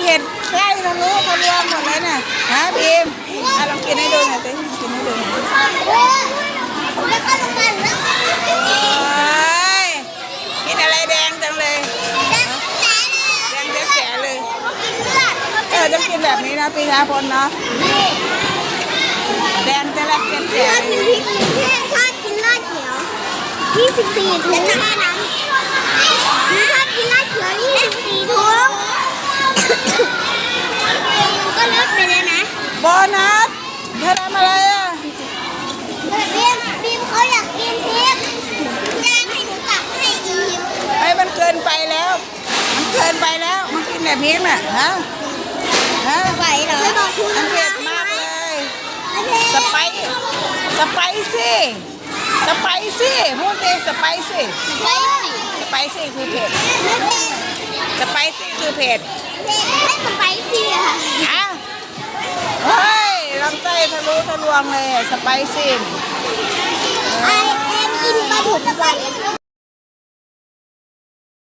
เผ็ดไล่ทะลุทะลวงหมดเลยน่ะฮะพิมอะลองกินให้ดูหน่อยสิกินให้ดูหน่อยแล้วก็ลงมาแล้วก็โอ้ยกินอะไรแดงจังเลย แดงแจ๋เลยกินเออต้องกินแบบนี้นะปีชาพลเนาะ แดงจะแลกเจ๋ชอบๆกินแค่ชอบกินลาดเขียวยี่สิบสี่ถุงแค่นั้นชอบกินลาดเขียวยี่สิบสี่ถุงก็ลดไปแล้วนะ โบนัสเธอทำอะไรอะบีมบีมเขาอยากกินพริกแจ้งให้หนูตักให้อีมไอ้ยมันเกินไปแล้ว มันเกินไปแล้ว มันกินแบบพริกน่ะฮะฮะไหวเหรอบอกทุมันเผ็ดมากเลยสไปซ์สไปซี่สไปซี่พูดดิสไปซี่ไปสิสไปซี่คือเผ็ดไม่เผ็ดสไปซี่คือเผ็ดไม่สไปซี่อะค่ะ อะเฮ้ยลำไส้ ทะลุทะลวงเลยสไปซี่ไอเอ็